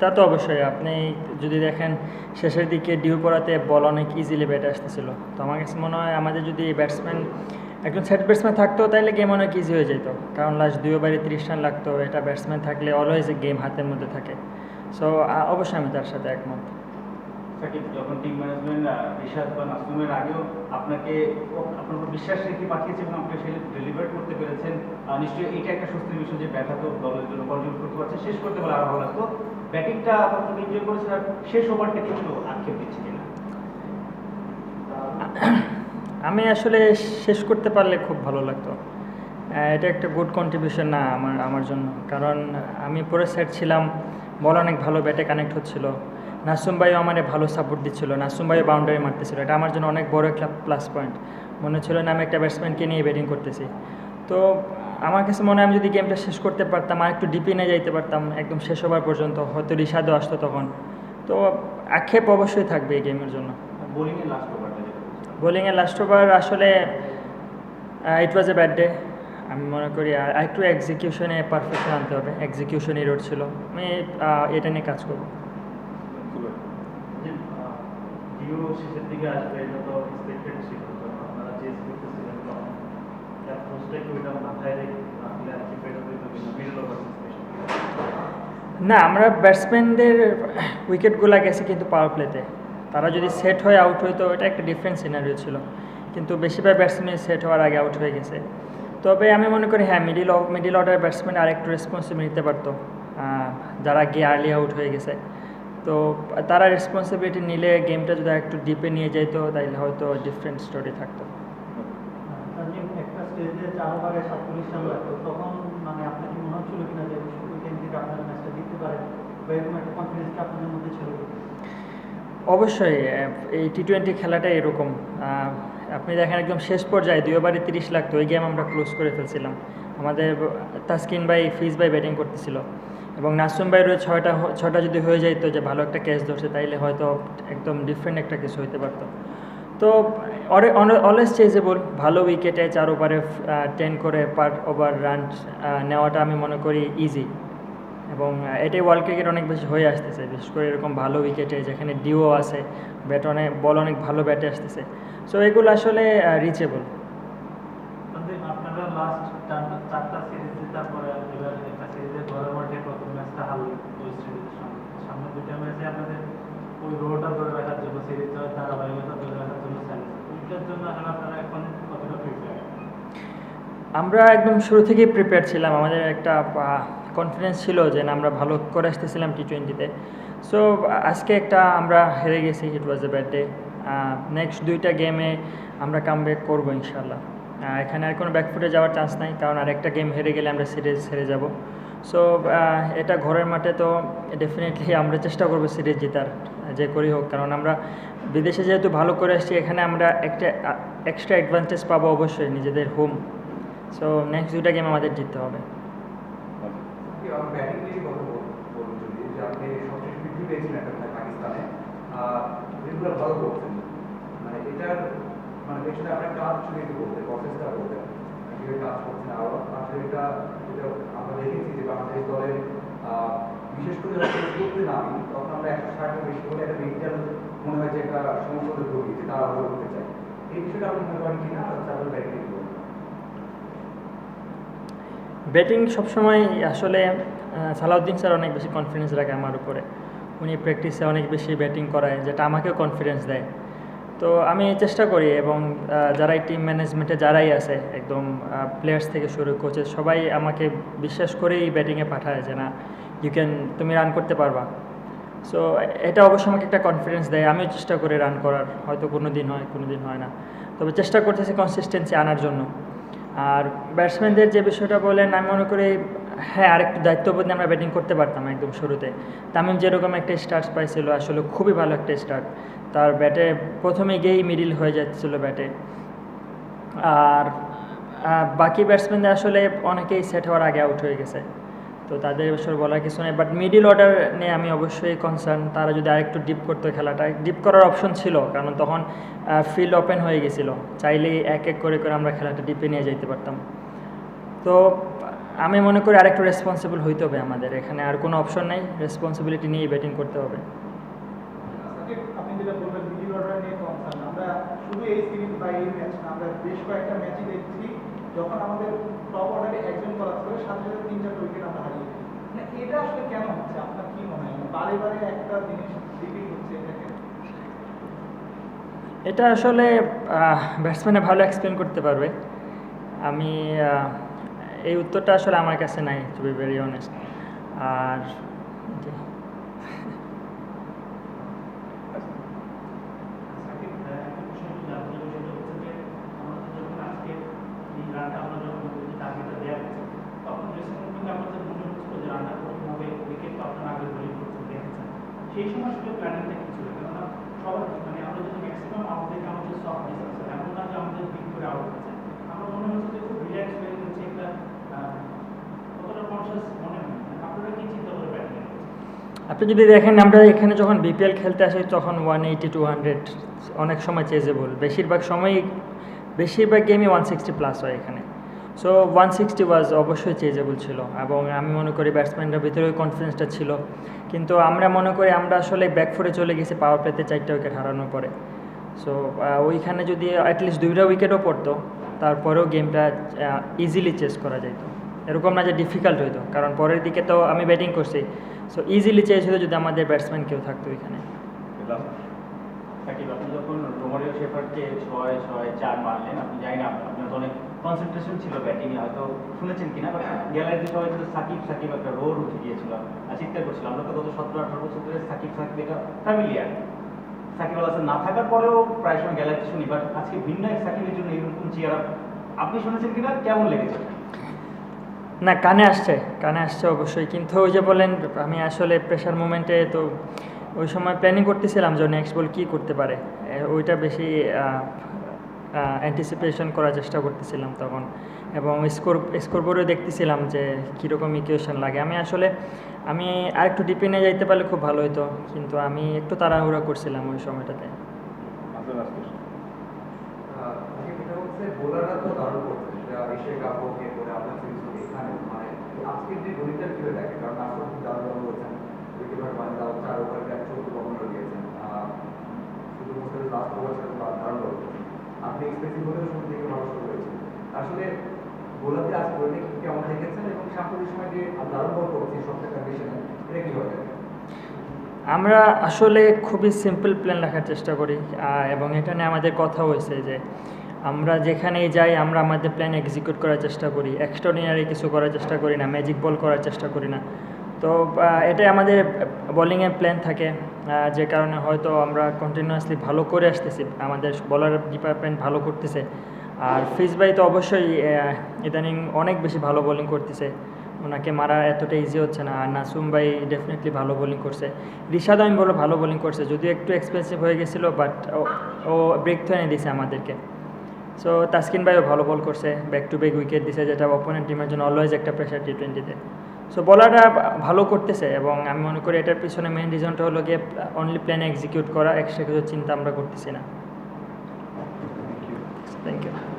তা তো অবশ্যই। আপনি যদি দেখেন শেষের দিকে ডিউ করাতে বল অনেক ইজিলি ব্যাটে আসতেছিল। তো আমার কাছে মনে হয় আমাদের যদি ব্যাটসম্যান একজন সেট ব্যাটসম্যান থাকতো তাহলে গেম অনেক ইজি হয়ে যেত। কারণ লাস্ট দুই ওভারে তিরিশ রান লাগতো। এটা ব্যাটসম্যান থাকলে অলওয়েজ গেম হাতের মধ্যে থাকে। সো অবশ্যই আমি তার সাথে একমত। সাকিব যখন টিম ম্যানেজমেন্ট রিশাদ বা নাসুমের আগেও আপনাকে আপনার উপর বিশ্বাস রেখে পাঠিয়েছে এবং ডেলিভার করতে পেরেছেন নিশ্চয়ই এটা একটা স্বস্তির বিষয় যে ব্যাটা তো দলের জন্য কন্ট্রিবিউট করতে পারছে। শেষ করতে পারলে আরও ভালো। লাগতো ব্যাটিংটা আপনার এনজয় করেছেন আর শেষ ওভারটা কিন্তু আক্ষেপ দিচ্ছে কিনা? আমি আসলে শেষ করতে পারলে খুব ভালো লাগতো। এটা একটা গুড কন্ট্রিবিউশন না আমার আমার জন্য। কারণ আমি পরে সেট ছিলাম বল অনেক ভালো, ব্যাটে কানেক্ট হচ্ছিল। নাসুম ভাইও আমার ভালো সাপোর্ট দিচ্ছিল নাসুম ভাইও বাউন্ডারি মারতেছিল। এটা আমার জন্য অনেক বড় একটা প্লাস পয়েন্ট মনে হচ্ছিল না আমি একটা ব্যাটসম্যানকে নিয়ে ব্যাটিং করতেছি। তো আমার কাছে মনে হয় আমি যদি গেমটা শেষ করতে পারতাম আর একটু ডিপে নিয়ে যাইতে পারতাম একদম শেষ হবার পর্যন্ত হয়তো রিশাদও আসতো তখন। তো আক্ষেপ অবশ্যই থাকবে এই গেমের জন্য। বোলিংয়ের লাস্ট ওভারটা বোলিংয়ের লাস্ট ওভার আসলে ইট ওয়াজ এ ব্যাড ডে আমি মনে করি আর একটু এক্সিকিউশনে পারফেকশন আনতে হবে। এক্সিকিউশন ইরোড ছিল। আমি এটা নিয়ে কাজ করব যে জিও শেষের দিকে আসবে, এটা তো এক্সপেক্টেড ছিল। আপনারা করতেছিলেন তখন ওইটা মাথায় রেখে মিডল ওভার না আমরা ব্যাটসম্যানদের উইকেটগুলো গেছে কিন্তু পাওয়ার প্লেতে তারা যদি সেট হয়ে আউট হইতো এটা একটা ডিফারেন্ট সিনারিও ছিল। কিন্তু বেশিরভাগ ব্যাটসম্যান সেট হওয়ার আগে আউট হয়ে গেছে। তবে আমি মনে করি হ্যাঁ মিডিল মিডিল অর্ডার ব্যাটসম্যান আর একটু রেসপন্সিবিলিটি নিতে পারতো। যারা গিয়ে আর্লি আউট হয়ে গেছে। তো তারা রেসপন্সিবিলিটি নিলে গেমটা যদি একটু ডিপে নিয়ে যেত তাহলে হয়তো ডিফারেন্ট স্টোরি থাকতো। তখন মানে? অবশ্যই এই টি টোয়েন্টি খেলাটা এরকম। আপনি দেখেন একদম শেষ পর্যায়ে দুই ওভারে তিরিশ লাগতো ওই গেম আমরা ক্লোজ করে ফেলছিলাম। আমাদের তাসকিন ভাই ফিজ ভাই ব্যাটিং করতেছিল। এবং নাসুম ভাইয়েরও ছয়টা ছয়টা যদি হয়ে যাইতো যে ভালো একটা ক্যাচ ধরছে, তাইলে হয়তো একদম ডিফারেন্ট একটা কিছু হইতে পারতো। তো অলওয়েজ চেজেবল ভালো উইকেটে চার ওভারে টেন করে পার ওভার রান নেওয়াটা আমি মনে করি ইজি এবং এটাই ওয়ার্ল্ড ক্রিকেট অনেক বেশি হয়ে আসতেছে, বিশেষ করে এরকম ভালো উইকেটে যেখানে ডিও আছে ব্যাট অনেক বল অনেক ভালো ব্যাটে আসতেছে। সো এগুলো আসলে রিচেবল আপনারা লাস্ট চারটা সিরিজ জেতার পরে এবার একটা সিরিজে ঘরের মাঠে প্রথম ম্যাচটা হারলেন ওয়েস্ট ইন্ডিজের সঙ্গে সামনে দুইটা ম্যাচে আপনাদের ওই রোটা ধরে রাখার জন্য, সিরিজটা ধারাবাহিকতা ধরে রাখার জন্য ওইটার জন্য আসলে আপনারা এখন কতটা প্রিপেয়ার আমরা একদম শুরু থেকেই প্রিপেয়ার ছিলাম। আমাদের একটা কনফিডেন্স ছিল যে না, আমরা ভালো করে আসতেছিলাম টি টোয়েন্টিতে সো আজকে একটা আমরা হেরে গেছি it was a bad day next দুইটা গেমে আমরা কাম ব্যাক করব ইনশাল্লাহ এখানে আর কোনো ব্যাকফুটে যাওয়ার চান্স নাই, কারণ আরেকটা গেম হেরে গেলে আমরা সিরিজ হেরে যাব। সো এটা ঘরের মাঠে তো ডেফিনেটলি আমরা চেষ্টা করব সিরিজ জেতার, যে করি হোক। কারণ আমরা বিদেশে যেহেতু ভালো করে আসছি, এখানে আমরা একটা এক্সট্রা অ্যাডভান্টেজ পাবো অবশ্যই নিজেদের হোম সো নেক্সট দুটা গেম আমাদের জিততে হবে। মানে এটার মানে আপনার কাজ একটু বলতে প্রসেসটা কীভাবে কাজ করছেন আরও আসলে এটা যেটা আমরা দেখেছি যে বাংলাদেশ দলের বিশেষ করে যখন করতে নামি, তখন আমরা একশো ষাটের বেশি হলে একটা মেন্টাল মনে হয় যে একটা সমস্যাতে ভুগি যে তারা ভালো করতে চায়। এই বিষয়টা আপনি মনে করেন কিনা? তারপর ব্যাটিং ব্যাটিং সবসময় আসলে সালাউদ্দিন স্যার অনেক বেশি কনফিডেন্স রাখে আমার উপরে। উনি প্র্যাকটিসে অনেক বেশি ব্যাটিং করায়, যেটা আমাকেও কনফিডেন্স দেয়। তো আমি চেষ্টা করি এবং যারাই টিম ম্যানেজমেন্টে যারাই আছে, একদম প্লেয়ার্স থেকে শুরু করছে সবাই আমাকে বিশ্বাস করেই ব্যাটিংয়ে পাঠায় যে না ইউ ক্যান তুমি রান করতে পারবা। সো এটা অবশ্য আমাকে একটা কনফিডেন্স দেয়, আমিও চেষ্টা করি রান করার, হয়তো কোনো দিন হয় কোনো দিন হয় না। তবে চেষ্টা করতেছি কনসিস্টেন্সি আনার জন্য। আর ব্যাটসম্যানদের যে বিষয়টা বলেন, আমি মনে করি হ্যাঁ আরেকটু দায়িত্ববোধ নিয়ে আমরা ব্যাটিং করতে পারতাম একদম শুরুতে। তামিম যেরকম একটা স্টার্ট পাইছিল, আসলে খুবই ভালো একটা স্টার্ট তার ব্যাটে প্রথমে গিয়েই মিডিল হয়ে যাচ্ছিল ব্যাটে আর বাকি ব্যাটসম্যানদের আসলে অনেকেই সেট হওয়ার আগে আউট হয়ে গেছে। তো তাদের বিষয়ে বলার কিছু নেই বাট মিডিল অর্ডার নিয়ে আমি অবশ্যই কনসার্ন তারা যদি আরেকটু ডিপ করতো খেলাটা ডিপ করার অপশন ছিল, কারণ তখন ফিল্ড ওপেন হয়ে গেছিল। চাইলেই এক এক করে করে আমরা খেলাটা ডিপে নিয়ে যেতে পারতাম। তো আমি মনে করি আরেকটু রেসপন্সিবল হইতে হবে আমাদের। এখানে আর কোনো অপশন নেই রেসপন্সিবিলিটি নিয়েই ব্যাটিং করতে হবে। আপনি যেটা বললেন মিডিল অর্ডার নিয়ে কনসার্ন আমরা শুধু এই সিরিজ বা এই ম্যাচ না আমরা বেশ কয়েকটা ম্যাচই দেখছি। যখন আমাদের টপ অর্ডারে একজন করার করে সাথে সাথে তিন চারটা উইকেট আমরা হারিয়ে মানে এটা আসলে কেন হচ্ছে? আপনার কি মনে হয়? বারে বারে একটা জিনিস রিপিট হচ্ছে এটাকে? এটা আসলে ব্যাটসম্যানে ভালো এক্সপ্লেন করতে পারবে। আমি এই উত্তরটা আসলে আমার কাছে নাই টু বি ভেরি অনেস্ট আর সেই সময় আসলে প্ল্যানিংটা কি ছিল? কেননা সবার মানে আমরা যদি ম্যাক্সিমাম আমাদেরকে আমাদের সফট ডিসেন্স এমন না যে আমাদের বিগ করে আউট হচ্ছে আমরা মনে হচ্ছে যে খুব রিল্যাক্স হয়ে হচ্ছে একটা আহ, কতটা কনসিয়াস মনে হয় না। আপনারা কি চিন্তা করে ব্যাটিং আপনি যদি দেখেন আমরা এখানে যখন বিপিএল খেলতে আসি, তখন ওয়ান এইটি টু হান্ড্রেড অনেক সময় চেজেবল বেশিরভাগ সময়ই, বেশিরভাগ গেমই ওয়ান সিক্সটি প্লাস হয় এখানে। সো ওয়ান সিক্সটি ওয়াজ অবশ্যই চেজেবল ছিল এবং আমি মনে করি ব্যাটসম্যানদের ভিতরে ওই কনফিডেন্সটা ছিল। কিন্তু আমরা মনে করি আমরা আসলে ব্যাকফুটে চলে গেছি পাওয়ার প্লেতে চারটা উইকেট হারানোর পরে। সো ওইখানে যদি অ্যাটলিস্ট দুইটা উইকেটও পড়তো, তারপরেও গেমটা ইজিলি চেস করা যেত এরকম না যে ডিফিকাল্ট হইতো। কারণ পরের দিকে তো আমি ব্যাটিং করছি। সো ইজিলি চেস হতো যদি আমাদের ব্যাটসম্যান কেউ থাকতো এখানে। যখন ছয় ছয়, চার মারলেন আপনার অনেক কনসেন্ট্রেশন ছিল ব্যাটিংয়ে হয়তো শুনেছেন কিনা সাকিব সাকিব একটা রোড উঠে গিয়েছিল। আর চিৎকার তো গত সাকিব না থাকার পরেও আজকে চেয়ার আপনি শুনেছেন কিনা? কেমন লেগেছে? না কানে আসছে কানে আসছে অবশ্যই। কিন্তু ওই যে বলেন আমি আসলে প্রেশার মুমেন্টে তো ওই সময় প্ল্যানিং করতেছিলাম যে নেক্সট বল কী করতে পারে। ওইটা বেশি অ্যান্টিসিপেশন করার চেষ্টা করতেছিলাম তখন। এবং স্কোর স্কোরবোর্ডে দেখতেছিলাম যে কীরকম ইকুয়েশন লাগে। আমি আসলে আমি আর একটু ডিপে নিয়ে যাইতে পারলে খুব ভালো হতো কিন্তু আমি একটু তাড়াহুড়া করছিলাম ওই সময়টাতে। আহ, আজকে যেটা হচ্ছে বোলাররা তো দারুণ এশিয়া কাপ হোক এরপরে আপনার সিরিজ হোক এখানে মানে আজকের যে কীভাবে দেখে কারণ আসলে বলছেন মানে চার ওভারে চৌদ্দ দিয়েছেন। শুধু লাস্ট ওভার বলছেন আপনি এক্সপেন্সিভ হলেও শুরু থেকে ভালো শুরু হয়েছে আসলে বোলারদের আজ কেমন দেখেছেন এবং সাম্প্রতিক সময় যে দারুণ এটা আমরা আসলে খুবই সিম্পল প্ল্যান রাখার চেষ্টা করি এবং এটা নিয়ে আমাদের কথা হয়েছে যে আমরা যেখানেই যাই, আমরা আমাদের প্ল্যান এক্সিকিউট করার চেষ্টা করি। এক্সট্রাঅর্ডিনারি কিছু করার চেষ্টা করি না ম্যাজিক বল করার চেষ্টা করি না। তো এটাই আমাদের বোলিংয়ের প্ল্যান থাকে। যে কারণে হয়তো আমরা কন্টিনিউয়াসলি ভালো করে আসতেছি, আমাদের বলার ডিপার্টমেন্ট ভালো করতেছে। আর ফিজ ভাই তো অবশ্যই ইদানিং অনেক বেশি ভালো বোলিং করতেছে। ওনাকে মারা এতটা ইজি হচ্ছে না। আর নাসুম ভাই ডেফিনেটলি ভালো বোলিং করছে। রিশাদ আমি বলো ভালো বোলিং করছে। যদিও একটু এক্সপেন্সিভ হয়ে গেছিল বাট ও ব্রেক তো এনে দিছে আমাদেরকে। সো তাসকিন ভাইও ভালো বল করছে ব্যাক টু ব্যাক উইকেট দিছে, যেটা অপোনেন্ট টিমের জন্য অলওয়েজ একটা প্রেশার টি টোয়েন্টিতে সো বলাররা ভালো করতেছে এবং আমি মনে করি এটার পিছনে মেন রিজনটা হলো গিয়ে অনলি প্ল্যান এক্সিকিউট করা এক্সট্রা কিছু চিন্তা আমরা করতেছি না। Thank you